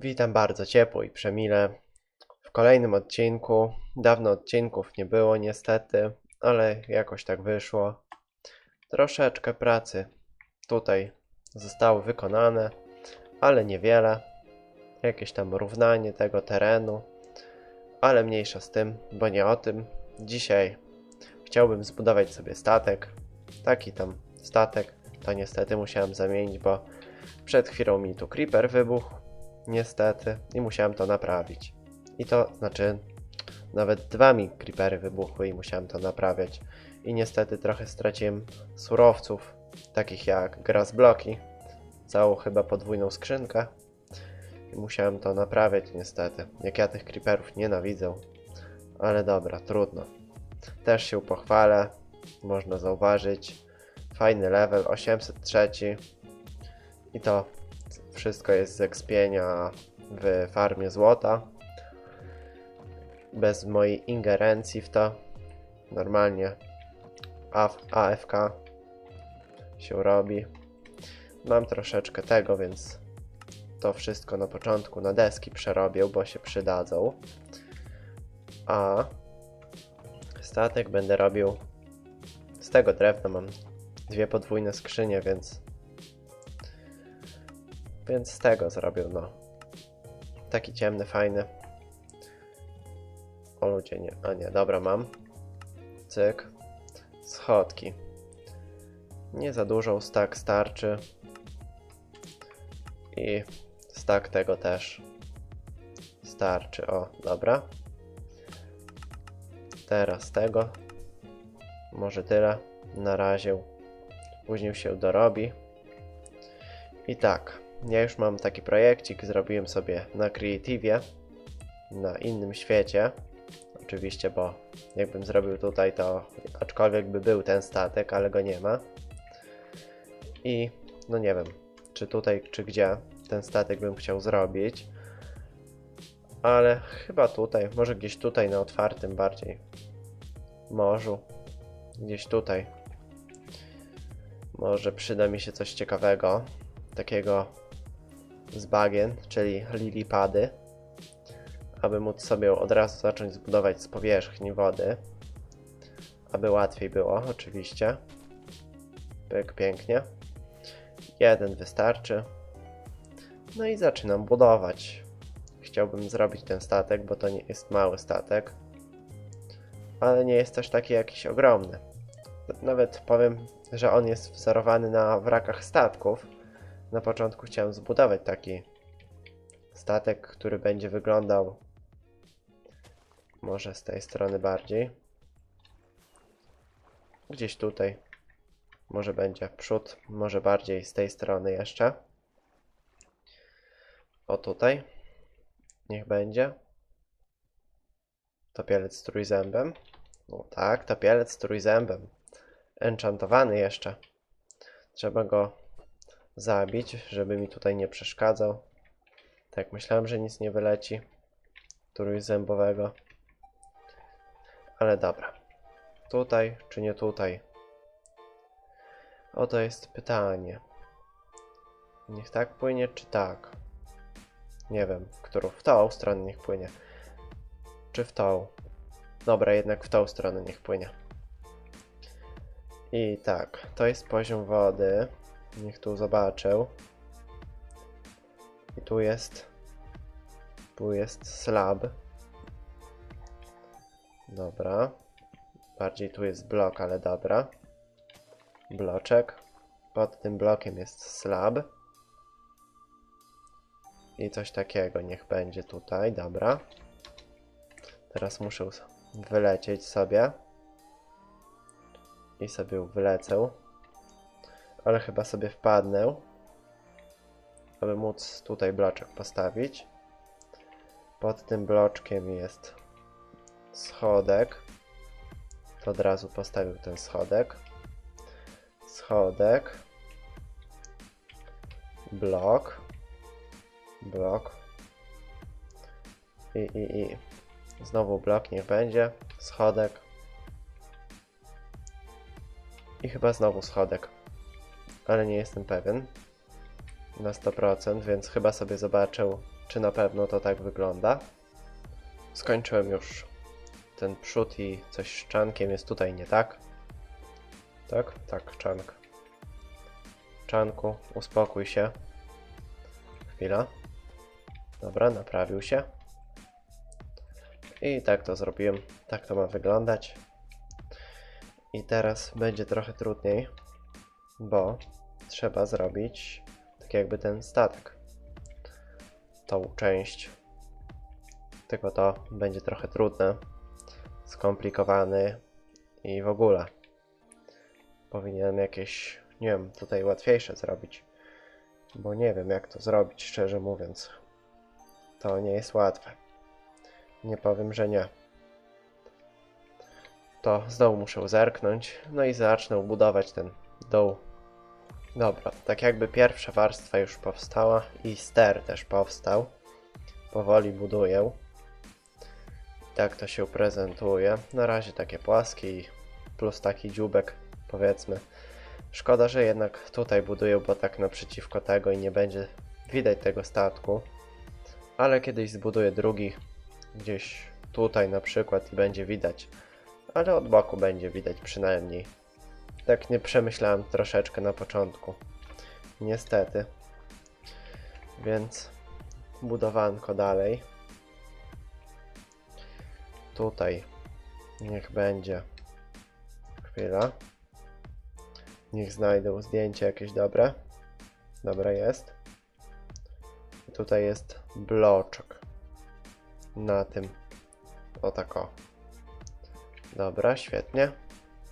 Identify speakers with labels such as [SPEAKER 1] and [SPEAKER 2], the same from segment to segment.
[SPEAKER 1] Witam bardzo ciepło i przemile w kolejnym odcinku. Dawno odcinków nie było niestety, ale jakoś tak wyszło. Troszeczkę pracy tutaj zostało wykonane, ale niewiele. Jakieś tam równanie tego terenu, ale mniejsza z tym, bo nie o tym. Dzisiaj chciałbym zbudować sobie statek. Taki tam statek. To niestety musiałem zamienić, bo przed chwilą mi tu creeper wybuchł niestety, i musiałem to naprawić. I to znaczy, nawet dwa mi creepery wybuchły i musiałem to naprawiać. I niestety trochę straciłem surowców, takich jak grass bloki, całą chyba podwójną skrzynkę. I musiałem to naprawiać niestety. Jak ja tych creeperów nienawidzę. Ale dobra, trudno. Też się pochwalę, można zauważyć. Fajny level, 803. I to wszystko jest z ekspienia w farmie złota. Bez mojej ingerencji w to. Normalnie AF AFK się robi. Mam troszeczkę tego, więc to wszystko na początku na deski przerobię, bo się przydadzą. A statek będę robił z tego drewna. Mam dwie podwójne skrzynie, więc więc z tego zrobił, no. Taki ciemny, fajny. O ludzie, nie. A nie, dobra, mam. Cyk. Schodki. Nie za dużo, stack starczy. I stack tego też starczy. O, dobra. Teraz tego. Może tyle. Na razie. Później się dorobi. I tak. Ja już mam taki projekcik, zrobiłem sobie na Creativie, na innym świecie. Oczywiście, bo jakbym zrobił tutaj, to aczkolwiek by był ten statek, ale go nie ma. I no nie wiem, czy tutaj, czy gdzie ten statek bym chciał zrobić. Ale chyba tutaj, może gdzieś tutaj na otwartym bardziej morzu. Gdzieś tutaj. Może przyda mi się coś ciekawego. Takiego z bagien, czyli lilipady, aby móc sobie od razu zacząć zbudować z powierzchni wody, aby łatwiej było, oczywiście. Pyk, pięknie. Jeden wystarczy. No i zaczynam budować. Chciałbym zrobić ten statek, bo to nie jest mały statek, ale nie jest też taki jakiś ogromny. Nawet powiem, że on jest wzorowany na wrakach statków, na początku chciałem zbudować taki statek, który będzie wyglądał może z tej strony bardziej. Gdzieś tutaj. Może będzie przód, może bardziej z tej strony jeszcze. O tutaj. Niech będzie. Topielec z trójzębem. No tak, topielec z trójzębem. Enchantowany jeszcze. Trzeba go zabić, żeby mi tutaj nie przeszkadzał. Tak, myślałem, że nic nie wyleci. Trójzębowego. Ale dobra. Tutaj czy nie tutaj? Oto jest pytanie. Niech tak płynie, czy tak? Nie wiem, którą w tą stronę niech płynie. Czy w tą? Dobra, jednak w tą stronę niech płynie. I tak, to jest poziom wody. Niech tu zobaczę. I tu jest. Tu jest slab. Dobra. Bardziej tu jest blok, ale dobra. Bloczek. Pod tym blokiem jest slab. I coś takiego niech będzie tutaj, dobra. Teraz muszę wylecieć sobie. I sobie wylecę ale chyba sobie wpadnę, aby móc tutaj bloczek postawić. Pod tym bloczkiem jest schodek. To od razu postawił ten schodek. Schodek. Blok. Blok. I, i, i. Znowu blok niech będzie. Schodek. I chyba znowu schodek ale nie jestem pewien na 100%, więc chyba sobie zobaczę czy na pewno to tak wygląda. Skończyłem już ten przód i coś z czankiem jest tutaj nie tak. Tak? Tak, czank. Czanku, uspokój się. Chwila. Dobra, naprawił się. I tak to zrobiłem. Tak to ma wyglądać. I teraz będzie trochę trudniej, bo trzeba zrobić tak jakby ten statek. Tą część. Tylko to będzie trochę trudne, skomplikowany i w ogóle. Powinienem jakieś, nie wiem, tutaj łatwiejsze zrobić. Bo nie wiem jak to zrobić, szczerze mówiąc. To nie jest łatwe. Nie powiem, że nie. To z dołu muszę zerknąć, no i zacznę budować ten dół. Dobra, tak jakby pierwsza warstwa już powstała i ster też powstał. Powoli buduję. Tak to się prezentuje. Na razie takie płaskie plus taki dziubek, powiedzmy. Szkoda, że jednak tutaj buduję, bo tak naprzeciwko tego i nie będzie widać tego statku. Ale kiedyś zbuduję drugi gdzieś tutaj na przykład i będzie widać. Ale od boku będzie widać przynajmniej. Tak nie przemyślałem troszeczkę na początku. Niestety. Więc budowanko dalej. Tutaj niech będzie. Chwila. Niech znajdę zdjęcie jakieś dobre. Dobre jest. I tutaj jest bloczek. Na tym. O tak o. Dobra, świetnie.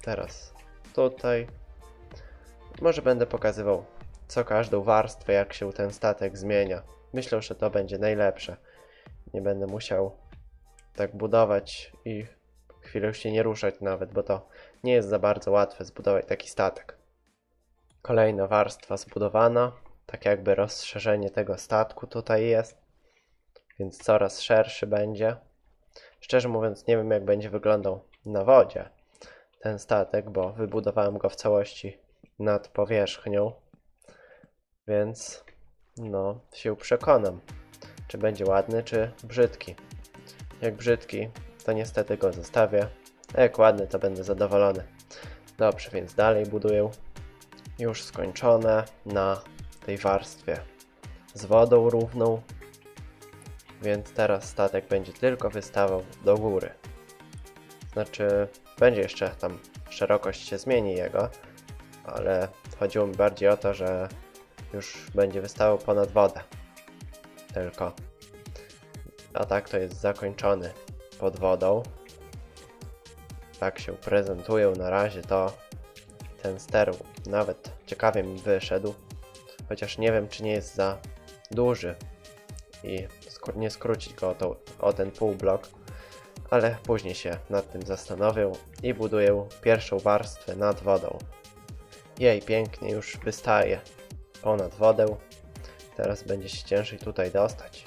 [SPEAKER 1] Teraz tutaj. Może będę pokazywał co każdą warstwę, jak się ten statek zmienia. Myślę, że to będzie najlepsze. Nie będę musiał tak budować i chwilę się nie ruszać nawet, bo to nie jest za bardzo łatwe zbudować taki statek. Kolejna warstwa zbudowana, tak jakby rozszerzenie tego statku tutaj jest, więc coraz szerszy będzie. Szczerze mówiąc, nie wiem jak będzie wyglądał na wodzie ten statek, bo wybudowałem go w całości nad powierzchnią, więc no, się przekonam, czy będzie ładny, czy brzydki. Jak brzydki, to niestety go zostawię, a jak ładny, to będę zadowolony. Dobrze, więc dalej buduję już skończone na tej warstwie z wodą równą, więc teraz statek będzie tylko wystawał do góry. Znaczy, będzie jeszcze tam szerokość się zmieni jego, ale chodziło mi bardziej o to, że już będzie wystawał ponad wodę. Tylko. A tak to jest zakończony pod wodą. Tak się prezentują na razie to ten ster nawet ciekawie mi wyszedł. Chociaż nie wiem czy nie jest za duży i nie skrócić go o, tą, o ten półblok ale później się nad tym zastanowię i buduję pierwszą warstwę nad wodą. Jej, pięknie już wystaje ponad wodę. Teraz będzie się ciężej tutaj dostać.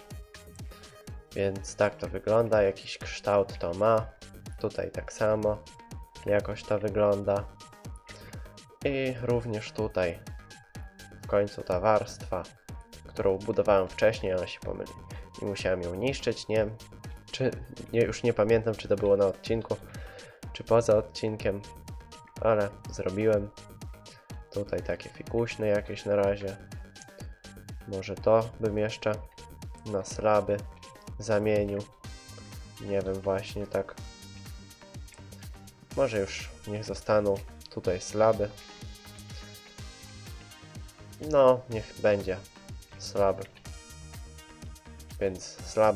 [SPEAKER 1] Więc tak to wygląda, jakiś kształt to ma. Tutaj tak samo jakoś to wygląda. I również tutaj w końcu ta warstwa, którą budowałem wcześniej, ona się pomyli. I musiałem ją niszczyć, nie? Czy, nie, już nie pamiętam, czy to było na odcinku, czy poza odcinkiem, ale zrobiłem. Tutaj takie fikuśne jakieś na razie. Może to bym jeszcze na slaby zamienił. Nie wiem, właśnie tak. Może już niech zostaną tutaj slaby. No, niech będzie slab. Więc slab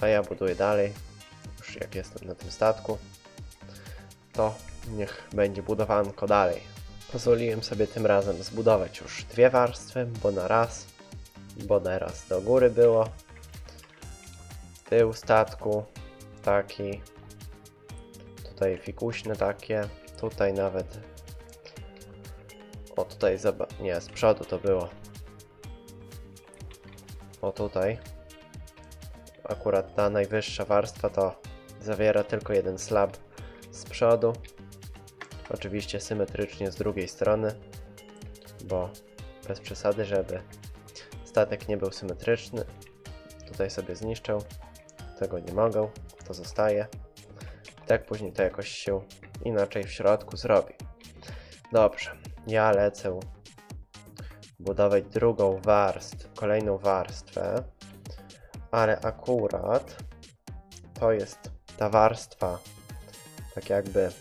[SPEAKER 1] a ja buduję dalej. Już jak jestem na tym statku, to niech będzie budowanko dalej. Pozwoliłem sobie tym razem zbudować już dwie warstwy, bo na raz, bo na raz do góry było. Tył statku taki. Tutaj fikuśne takie. Tutaj nawet. O tutaj. Nie, z przodu to było. O tutaj akurat ta najwyższa warstwa to zawiera tylko jeden slab z przodu. Oczywiście symetrycznie z drugiej strony, bo bez przesady, żeby statek nie był symetryczny. tutaj sobie zniszczę. Tego nie mogę, to zostaje. Tak później to jakoś się inaczej w środku zrobi. Dobrze, ja lecę budować drugą warstwę, kolejną warstwę, ale akurat to jest ta warstwa, tak jakby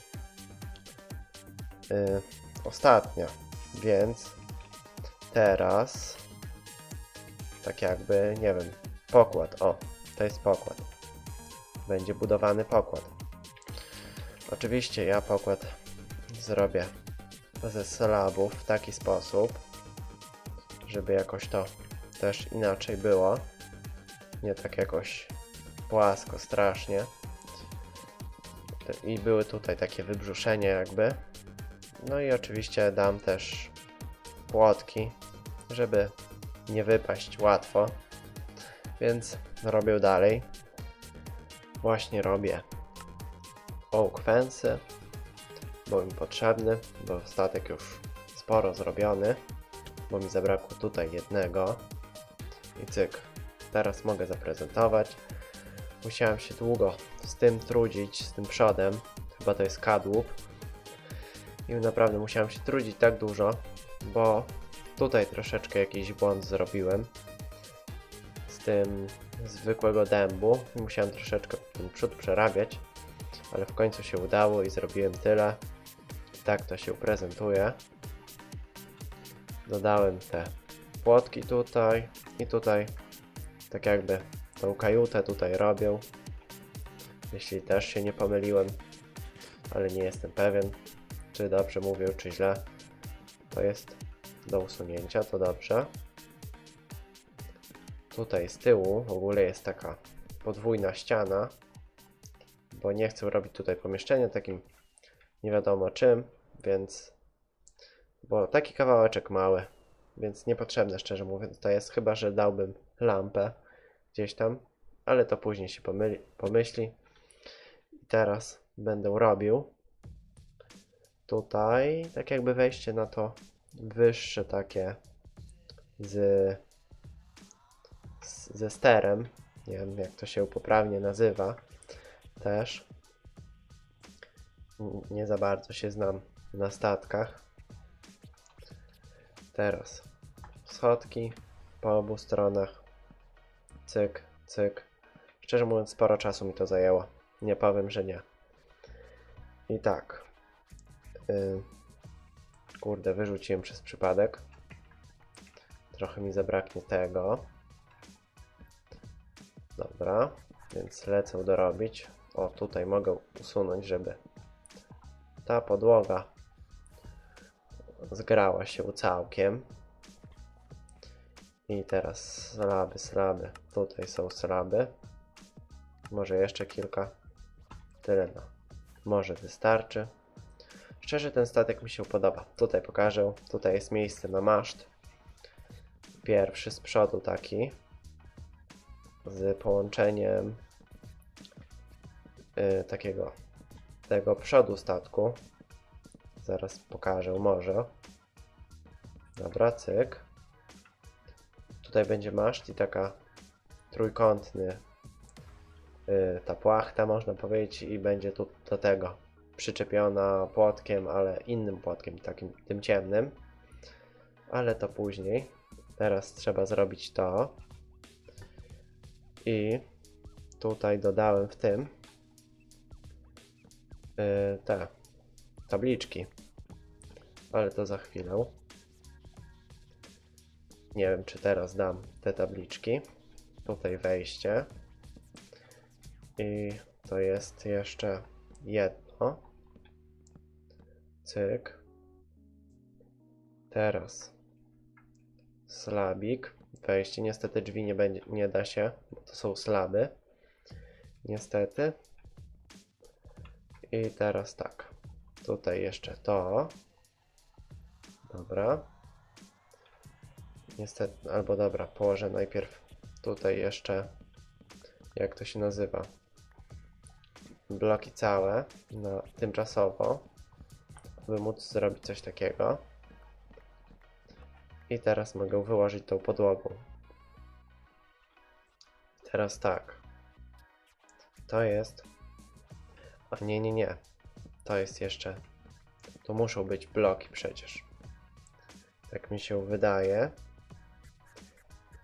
[SPEAKER 1] y, ostatnia, więc teraz tak jakby, nie wiem, pokład, o, to jest pokład. Będzie budowany pokład. Oczywiście ja pokład zrobię ze slabów w taki sposób, żeby jakoś to też inaczej było. Nie tak jakoś płasko, strasznie. I były tutaj takie wybrzuszenie jakby. No i oczywiście dam też płotki, żeby nie wypaść łatwo. Więc robię dalej. Właśnie robię oak fence, bo mi potrzebny, bo statek już sporo zrobiony, bo mi zabrakło tutaj jednego. I cyk, teraz mogę zaprezentować. Musiałem się długo z tym trudzić, z tym przodem, chyba to jest kadłub. I naprawdę musiałem się trudzić tak dużo, bo tutaj troszeczkę jakiś błąd zrobiłem z tym zwykłego dębu musiałem troszeczkę ten przód przerabiać, ale w końcu się udało i zrobiłem tyle. Tak to się prezentuje. Dodałem te płotki tutaj i tutaj, tak jakby tą kajutę tutaj robią. Jeśli też się nie pomyliłem, ale nie jestem pewien, czy dobrze mówię, czy źle. To jest do usunięcia, to dobrze. Tutaj z tyłu w ogóle jest taka podwójna ściana, bo nie chcę robić tutaj pomieszczenia takim nie wiadomo czym, więc bo taki kawałeczek mały, więc niepotrzebne szczerze mówiąc to jest, chyba że dałbym lampę gdzieś tam, ale to później się pomyli, pomyśli. I teraz będę robił tutaj tak jakby wejście na to wyższe takie z, z ze sterem. Nie wiem jak to się poprawnie nazywa też. Nie za bardzo się znam na statkach. Teraz schodki po obu stronach. Cyk, cyk. Szczerze mówiąc, sporo czasu mi to zajęło. Nie powiem, że nie. I tak. Y, Kurde, wyrzuciłem przez przypadek. Trochę mi zabraknie tego. Dobra, więc lecę dorobić. O, tutaj mogę usunąć, żeby ta podłoga zgrała się całkiem. I teraz slaby, slaby. Tutaj są slaby. Może jeszcze kilka. Tyle no. Może wystarczy. Szczerze ten statek mi się podoba. Tutaj pokażę. Tutaj jest miejsce na maszt. Pierwszy z przodu taki. Z połączeniem y, takiego tego przodu statku. Zaraz pokażę może. Dobra, cyk. Tutaj będzie maszt i taka trójkątny y, ta płachta można powiedzieć i będzie tu do tego przyczepiona płotkiem, ale innym płotkiem, takim tym ciemnym. Ale to później. Teraz trzeba zrobić to. I tutaj dodałem w tym yy, te tabliczki. Ale to za chwilę. Nie wiem, czy teraz dam te tabliczki. Tutaj wejście. I to jest jeszcze jedno. Cyk. Teraz slabik. Wejście. Niestety drzwi nie, będzie, nie da się, bo to są slaby. Niestety. I teraz tak. Tutaj jeszcze to. Dobra. Niestety, albo dobra, położę najpierw tutaj jeszcze, jak to się nazywa, bloki całe, na tymczasowo, by móc zrobić coś takiego. I teraz mogę wyłożyć tą podłogą. Teraz tak. To jest. A nie, nie, nie. To jest jeszcze. Tu muszą być bloki przecież. Tak mi się wydaje.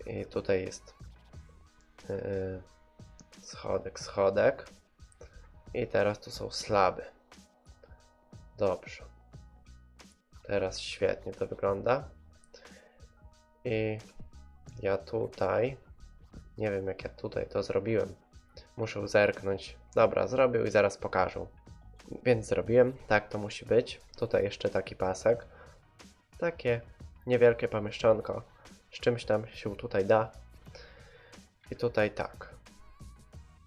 [SPEAKER 1] I tutaj jest yy, schodek, schodek. I teraz tu są slaby. Dobrze. Teraz świetnie to wygląda. I ja tutaj. Nie wiem, jak ja tutaj to zrobiłem. Muszę zerknąć. Dobra, zrobił i zaraz pokażę. Więc zrobiłem. Tak to musi być. Tutaj jeszcze taki pasek. Takie niewielkie pomieszczonko. Z czymś tam się tutaj da. I tutaj tak.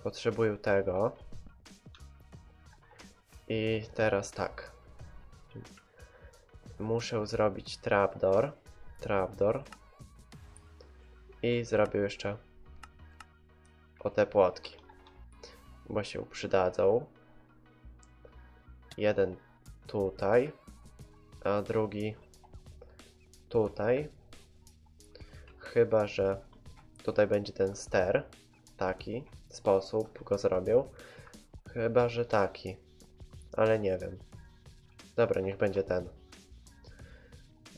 [SPEAKER 1] Potrzebuję tego. I teraz tak. Muszę zrobić trapdoor. Trapdoor. I zrobię jeszcze o te płotki. Bo się przydadzą. Jeden tutaj, a drugi tutaj. Chyba, że tutaj będzie ten ster. Taki sposób go zrobię. Chyba, że taki. Ale nie wiem. Dobra, niech będzie ten.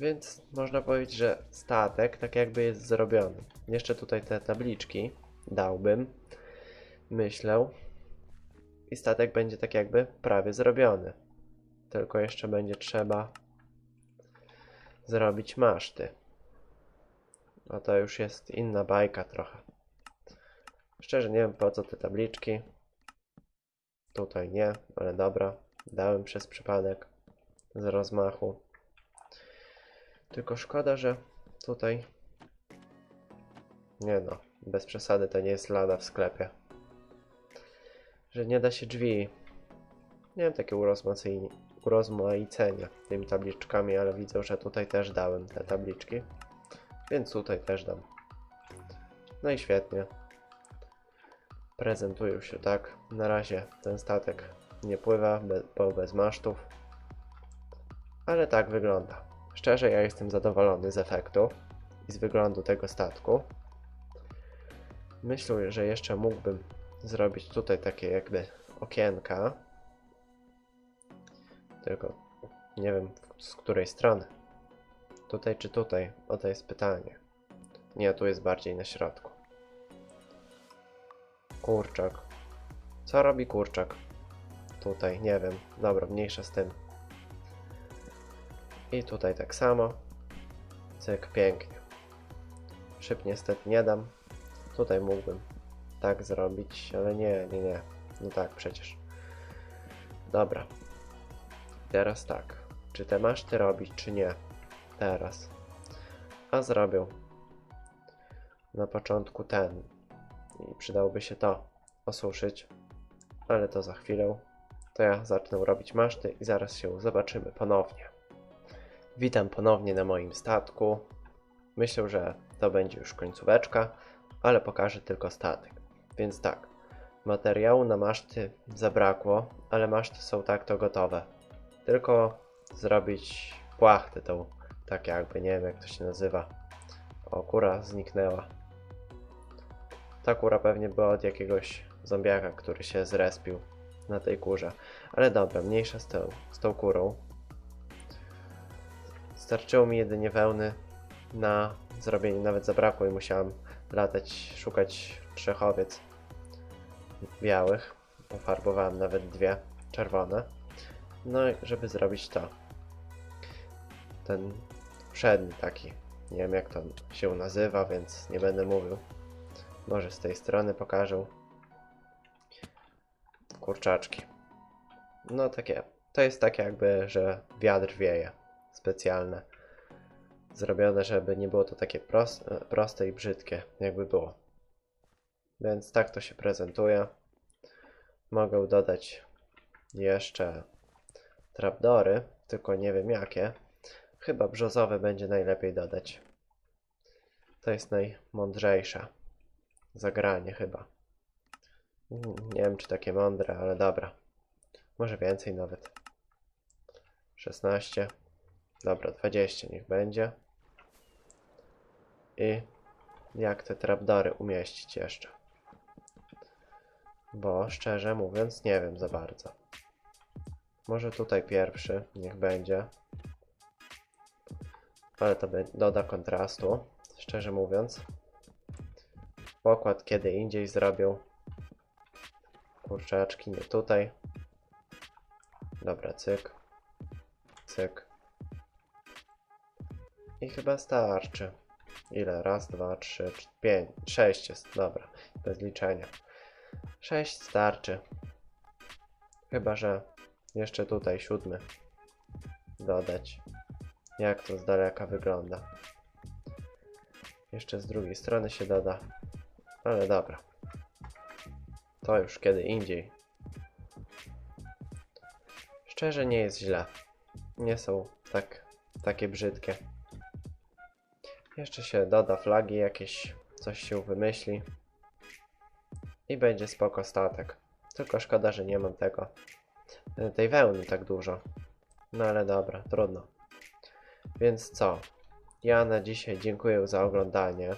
[SPEAKER 1] Więc można powiedzieć, że statek tak jakby jest zrobiony. Jeszcze tutaj te tabliczki dałbym. Myślę. I statek będzie tak jakby prawie zrobiony. Tylko jeszcze będzie trzeba zrobić maszty. A to już jest inna bajka trochę. Szczerze nie wiem po co te tabliczki. Tutaj nie, ale dobra. Dałem przez przypadek z rozmachu. Tylko szkoda, że tutaj. Nie no, bez przesady to nie jest lada w sklepie. Że nie da się drzwi. Nie wiem, takie urozmaicenie, tymi tabliczkami, ale widzę, że tutaj też dałem te tabliczki. Więc tutaj też dam. No i świetnie. Prezentują się tak. Na razie ten statek nie pływa, bo bez masztów. Ale tak wygląda. Szczerze, ja jestem zadowolony z efektu i z wyglądu tego statku. Myślę, że jeszcze mógłbym zrobić tutaj takie jakby okienka. Tylko nie wiem z której strony. Tutaj czy tutaj? O to jest pytanie. Nie, tu jest bardziej na środku. Kurczak. Co robi kurczak? Tutaj, nie wiem. Dobra, mniejsza z tym. I tutaj tak samo. Cyk, pięknie. Szyb niestety nie dam. Tutaj mógłbym tak zrobić, ale nie, nie, nie. No tak, przecież. Dobra. Teraz tak. Czy te maszty robić, czy nie? Teraz. A zrobię. Na początku ten. I przydałoby się to osuszyć. Ale to za chwilę. To ja zacznę robić maszty i zaraz się zobaczymy ponownie. Witam ponownie na moim statku. Myślę, że to będzie już końcóweczka, ale pokażę tylko statek. Więc tak, materiału na maszty zabrakło, ale maszty są tak to gotowe. Tylko zrobić płachtę tą, tak jakby, nie wiem jak to się nazywa. O, kura zniknęła. Ta kura pewnie była od jakiegoś zombiaka, który się zrespił na tej kurze. Ale dobra, mniejsza z tą, z tą kurą. Starczyło mi jedynie wełny na zrobienie, nawet zabrakło i musiałem latać, szukać trzech owiec białych. Pofarbowałem nawet dwie czerwone. No i żeby zrobić to. Ten przedni taki. Nie wiem jak to się nazywa, więc nie będę mówił. Może z tej strony pokażę. Kurczaczki. No takie. To jest tak jakby, że wiatr wieje. Specjalne. Zrobione, żeby nie było to takie proste, proste i brzydkie, jakby było. Więc tak to się prezentuje. Mogę dodać jeszcze trapdory, tylko nie wiem jakie. Chyba brzozowe będzie najlepiej dodać. To jest najmądrzejsze zagranie chyba. Mm, Nie wiem czy takie mądre, ale dobra. Może więcej nawet. 16. Dobra, 20 niech będzie. I jak te trapdory umieścić jeszcze? Bo szczerze mówiąc, nie wiem za bardzo. Może tutaj pierwszy, niech będzie. Ale to doda kontrastu, szczerze mówiąc. Pokład kiedy indziej zrobił. Kurczaczki, nie tutaj. Dobra, cyk. Cyk. I chyba starczy. Ile? Raz, dwa, trzy, cz- pięć, sześć jest. Dobra, bez liczenia. Sześć starczy. Chyba, że jeszcze tutaj siódmy dodać. Jak to z daleka wygląda. Jeszcze z drugiej strony się doda. Ale dobra. To już kiedy indziej. Szczerze nie jest źle. Nie są tak, takie brzydkie. Jeszcze się doda flagi jakieś, coś się wymyśli. I będzie spoko statek. Tylko szkoda, że nie mam tego. Tej wełny tak dużo. No ale dobra, trudno. Więc co? Ja na dzisiaj dziękuję za oglądanie.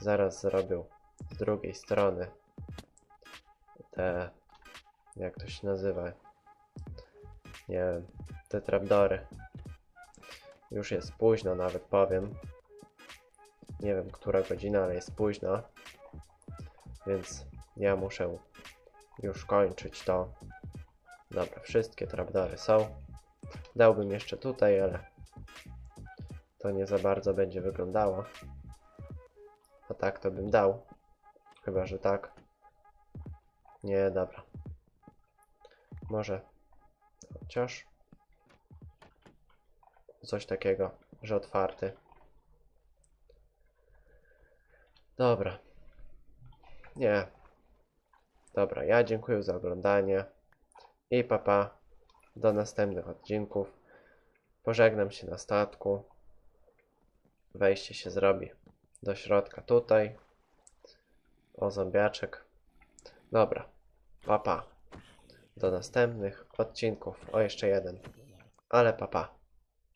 [SPEAKER 1] Zaraz zrobię z drugiej strony te. Jak to się nazywa? Nie wiem. Te trapdory. Już jest późno, nawet powiem. Nie wiem, która godzina, ale jest późno. Więc ja muszę już kończyć to. Dobra, wszystkie trapdory są. Dałbym jeszcze tutaj, ale to nie za bardzo będzie wyglądało. A tak to bym dał. Chyba, że tak. Nie, dobra. Może chociaż coś takiego, że otwarty. Dobra. Nie. Dobra, ja dziękuję za oglądanie. I papa. Do następnych odcinków. Pożegnam się na statku. Wejście się zrobi do środka tutaj. O zombiaczek. Dobra. Papa. Do następnych odcinków. O jeszcze jeden. Ale papa.